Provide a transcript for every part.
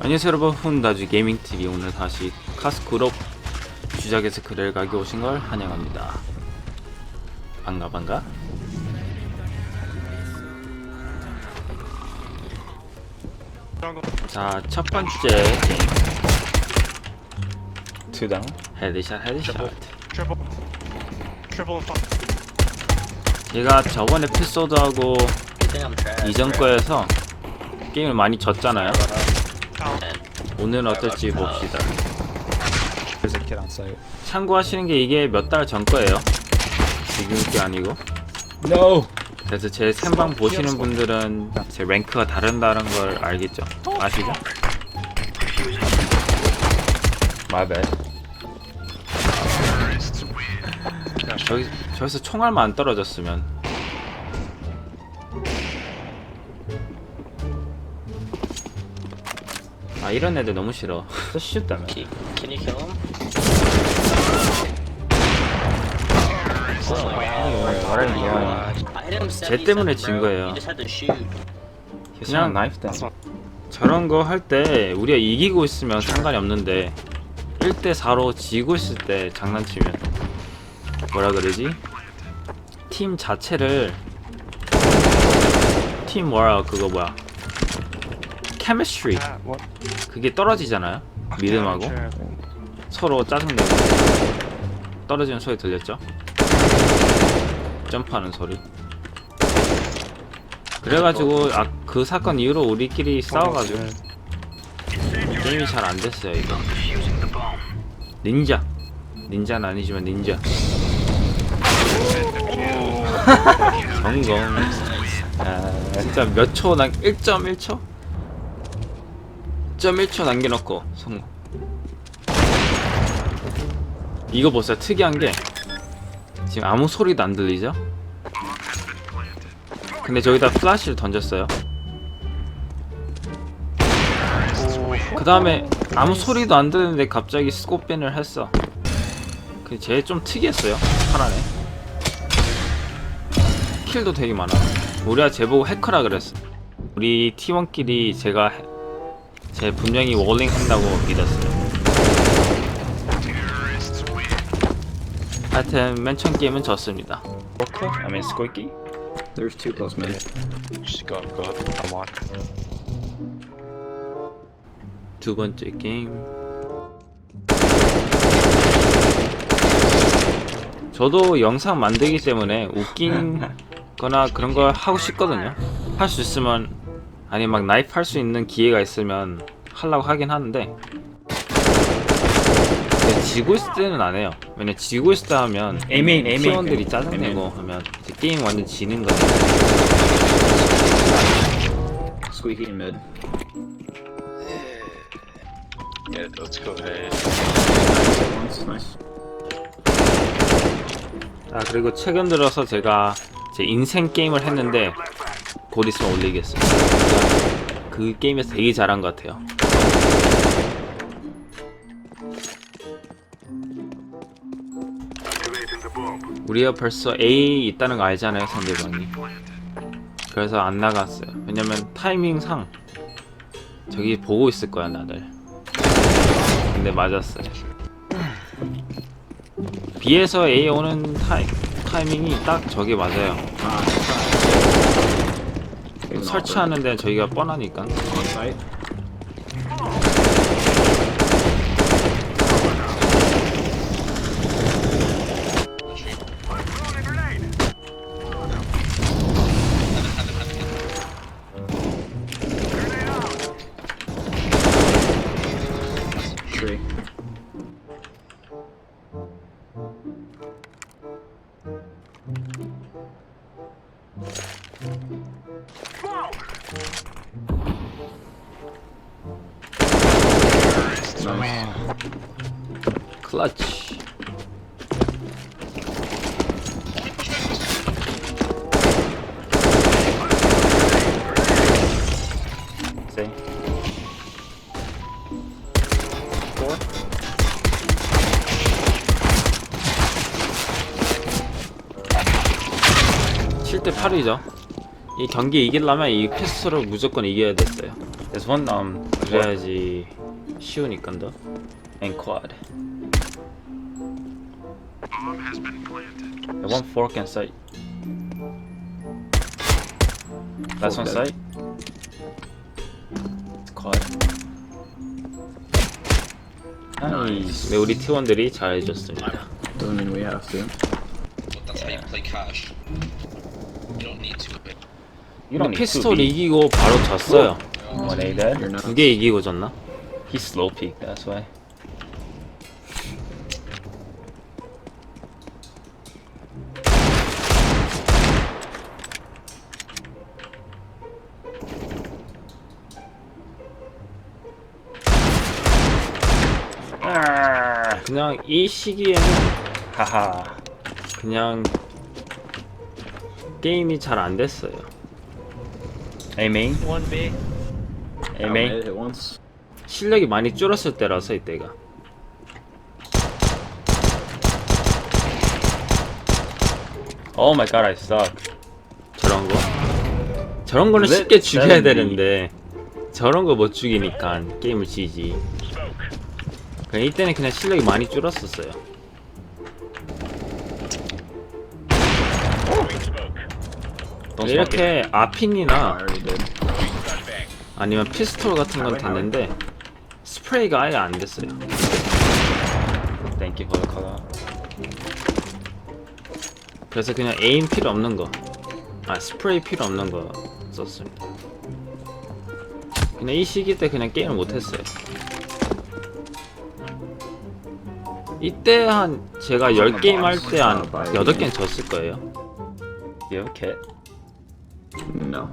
안녕하세요 여러분 훈다주 게이밍TV 오늘 다시 카스쿠롭 주작에서 그를 가게 오신 걸 환영합니다 반가 반가 자 첫 번째 게임 투당 헤드샷 헤드샷. 제가 저번 에피소드하고? 이전 거에서 게임을 많이 졌잖아요 Out. 오늘은 어떨지 봅시다. 참고하시는 게 이게 몇 달 전 거예요. 지금 게 아니고. No! 그래서 제 생방 보시는 분들은 제 랭크가 다른다는 걸 알겠죠? 아시죠? My bad. 저기, 저기서 총알만 안 떨어졌으면 아 이런 애들 너무 싫어 Just shoot them Can can you kill him? Item 쟤 때문에 77, 진 bro. 거예요. You just had to shoot. 그냥 knife them. 저런 거 할 때 우리가 이기고 있으면 상관이 없는데 1대 4로 지고 있을 때 장난치면 뭐라 그러지? 팀 자체를 팀 뭐라 그거 뭐야? Chemistry what? 그게 떨어지잖아요. 믿음하고 Chair. 서로 짜증내고 떨어지는 소리 들렸죠? 점프하는 소리. 그래가지고 아 그 사건 이후로 우리끼리 싸워가지고 게임이 잘 안 됐어요 이거. 닌자. 닌자는 아니지만 닌자. 성공. 아, 진짜 몇초 남, 1.1초? 1.1초 남겨놓고 성공. 이거 보세요. 특이한 게 지금 아무 소리도 안 들리죠? 근데 저기다 플래시를 던졌어요. 그 다음에 아무 소리도 안 들리는데 갑자기 스코핀을 했어. 그쟤좀 특이했어요. 하나네. 킬도 되게 많아. 우리가 쟤보고 해커라 그랬어. 우리 팀원끼리 제가 해- 쟤 분명히 월링 한다고 믿었어요 하여튼 맨 처음 게임은 졌습니다. I mean squeaky. There's two close mid. Just go, go. I'm on. 두 번째 게임. 저도 영상 만들기 때문에 웃긴 거나 그런 걸 하고 싶거든요. 할 수 있으면 아니 막 나이프 할 수 있는 기회가 있으면 하려고 하긴 하는데 지고 있을 때는 안 해요. 왜냐 지고 있을 때 하면 에이메인, 에이메인. 팀원들이 짜증내고 하면 이제 게임 완전 지는 거예요. Squeaky in mid. Yeah, let's go ahead. Nice, nice. 아 그리고 최근 들어서 제가 제 인생 게임을 했는데 곧 있으면 올리겠어요. 그 게임에서 되게 잘한 것 같아요. 우리가 벌써 A 있다는 거 알잖아요 상대방이. 그래서 안 나갔어요. 왜냐면 타이밍상 저기 보고 있을 거야 나들. 근데 맞았어요. B에서 A 오는 타이, 타이밍이 딱 저게 맞아요. 설치하는데 저희가 뻔하니까. Tree. Nice. 클러치. 세. 칠 7대 8이죠. 이 경기 이기려면 이 패스로 무조건 이겨야 됐어요. There's one um 그래야지 쉬우니까 더. And quad. Yeah, one fork and sight. Last one sight. It's quad. Nice. 네, 우리 팀원들이 잘해줬습니다. Doesn't mean we have to. That's how you play cash. You don't need to. You don't 피스톨 이기고 바로 졌어요. One A dead. You're not. 두개 이기고 졌나? He slow peaked, that's why. 그냥 이 시기에는 Haha. 그냥 게임이 잘 안 됐어요. A main. One B. Main. made it once. 실력이 많이 줄었을 때라서 이때가. Oh my god, I suck. 저런 거. 저런 거는 왜 쉽게 죽여야? 되는데 저런 거 못 죽이니까 게임을 지지. 그냥 이때는 그냥 실력이 많이 줄었었어요. 이렇게 아핀이나. 아니면 피스톨 같은 건 됐는데 스프레이가 아예 안 됐어요. Call out. 그래서 그냥 에임 필요 없는 거, 아 스프레이 필요 없는 거 썼습니다. 그냥 이 시기 때 그냥 게임을 못 했어요. 이때 한 제가 10게임 할 때 한 8개는 졌을 거예요. Kit? No.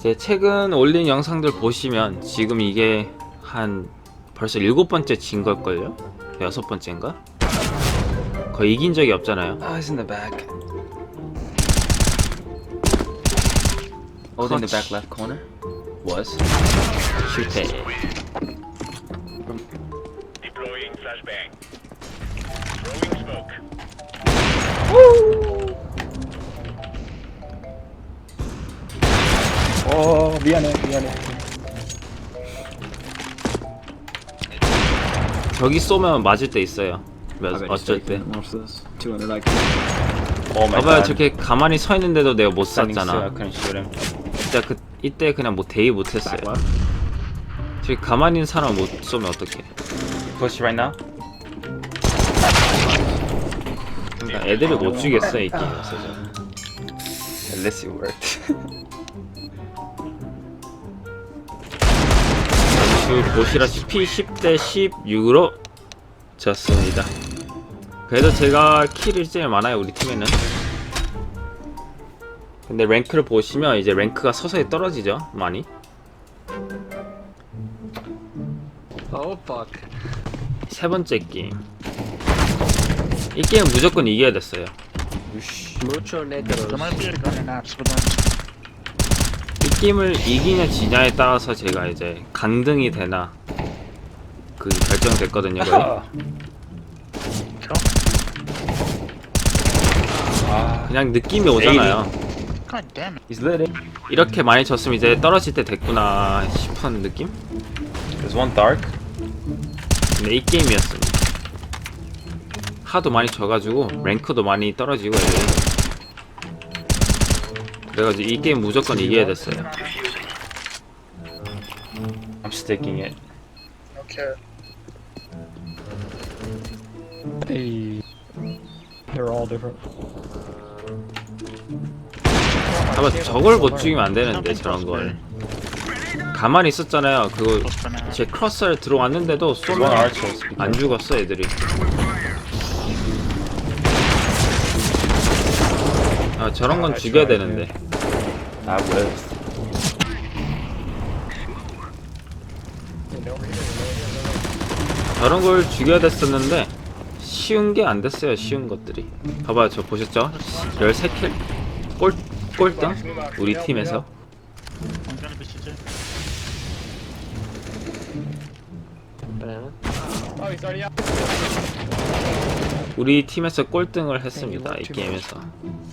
제 최근 올린 영상들 보시면 지금 이게 한 벌써 일곱 번째 진 걸걸요? 여섯 번째인가? 거의 이긴 적이 없잖아요. Oh, he's in the back. Oh, in the back left corner. Was. 실패. Deploying flashbang. Throwing smoke. Oh, 미안해, 미안해. 저기 쏘면 맞을 때 있어요. 몇, 어쩔 때. it. Watch this. 200 IQ. Oh my 봐봐요, god. 저렇게 가만히 서 있는데도 내가 못 Standing still, I 쐈잖아. couldn't shoot him. 진짜 그 이때 그냥 뭐 대의 못 했어요. Back left. 저기 가만히 있는 사람 못 쏘면 어떡해. Push right now. 그러니까 애들을 못 죽였어 이 게임에서. 저는. At least it worked. 잠시 보시다시피 10대 16으로 졌습니다. 그래도 제가 킬이 제일 많아요 우리 팀에는. 근데 랭크를 보시면 이제 랭크가 서서히 떨어지죠 많이. Oh fuck. 세 번째 게임. 이 게임 무조건 이겨야 됐어요. Mucho 게임을 이기냐 지냐에 따라서 제가 이제 강등이 되나 그 결정됐거든요. 거의. Ah, 그냥 느낌이 오잖아요. he's lit it. 이렇게 많이 졌으면 이제 떨어질 때 됐구나 싶은 느낌? There's one dark. 근데 이 게임이었습니다. 하도 많이 져가지고 랭크도 많이 떨어지고 애들이. 그래가지고 이 게임 무조건 이겨야 됐어요. I'm sticking it. 아마 저걸 못 죽이면 안 되는데 저런 걸. 가만히 있었잖아요. 그거 제 크로스를 들어왔는데도 쏘면. 안 죽었어 애들이. 아 저런 건 죽여야 되는데. I whiffed. 저런 걸 죽여야 됐었는데 쉬운 게 안 됐어요. 쉬운 것들이. 봐봐요, 저 보셨죠? 13킬 꼴 꼴등 우리 팀에서. 우리 팀에서 꼴등을 네, 했습니다 이 게임에서. 음.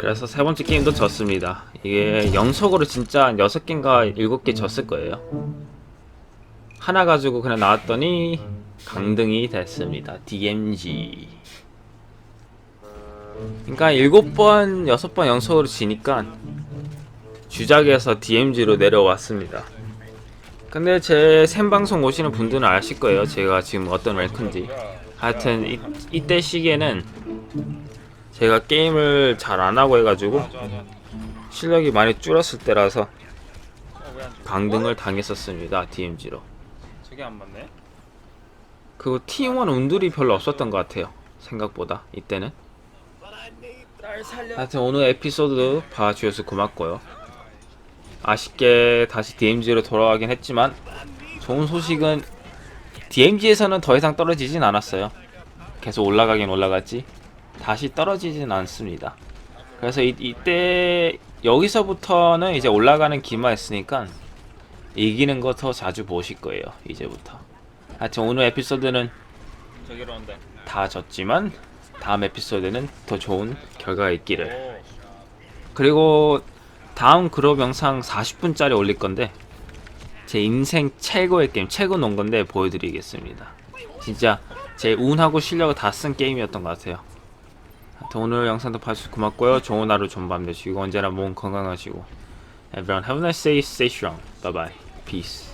그래서 세 번째 게임도 졌습니다. 이게 영속으로 진짜 6개인가 7개 졌을 거예요. 하나 가지고 그냥 나왔더니 강등이 됐습니다 DMG 그러니까 7번, 6번 영속으로 지니까 주작에서 DMG로 내려왔습니다. 근데 제 생방송 오시는 분들은 아실 거예요. 제가 지금 어떤 랭크인지. 하여튼 이, 이때 시기에는 제가 게임을 잘 안 하고 해가지고 실력이 많이 줄었을 때라서 강등을 당했었습니다 DMG로 저게 안 맞네. 그리고 팀원 운들이 별로 없었던 것 같아요 생각보다 이때는 하여튼 오늘 에피소드 봐주셔서 고맙고요 아쉽게 다시 DMG로 돌아가긴 했지만 좋은 소식은 DMG에서는 더 이상 떨어지진 않았어요 계속 올라가긴 올라갔지 다시 떨어지진 않습니다. 그래서 이, 이때 여기서부터는 이제 올라가는 기만 있으니까 이기는 거 더 자주 보실 거예요. 이제부터. 하여튼 오늘 에피소드는. 다 졌지만 다음 에피소드는 더 좋은 결과가 있기를. 그리고 다음 그룹 영상 40분짜리 올릴 건데 제 인생 최고의 게임, 최고 논 건데 보여드리겠습니다. 진짜 제 운하고 실력을 다 쓴 게임이었던 것 같아요. 오늘 영상도 봐주셔서 고맙고요. 좋은 하루 좋은 밤 되시고 언제나 몸 건강하시고 Everyone have a nice day, stay strong. Bye bye. Peace.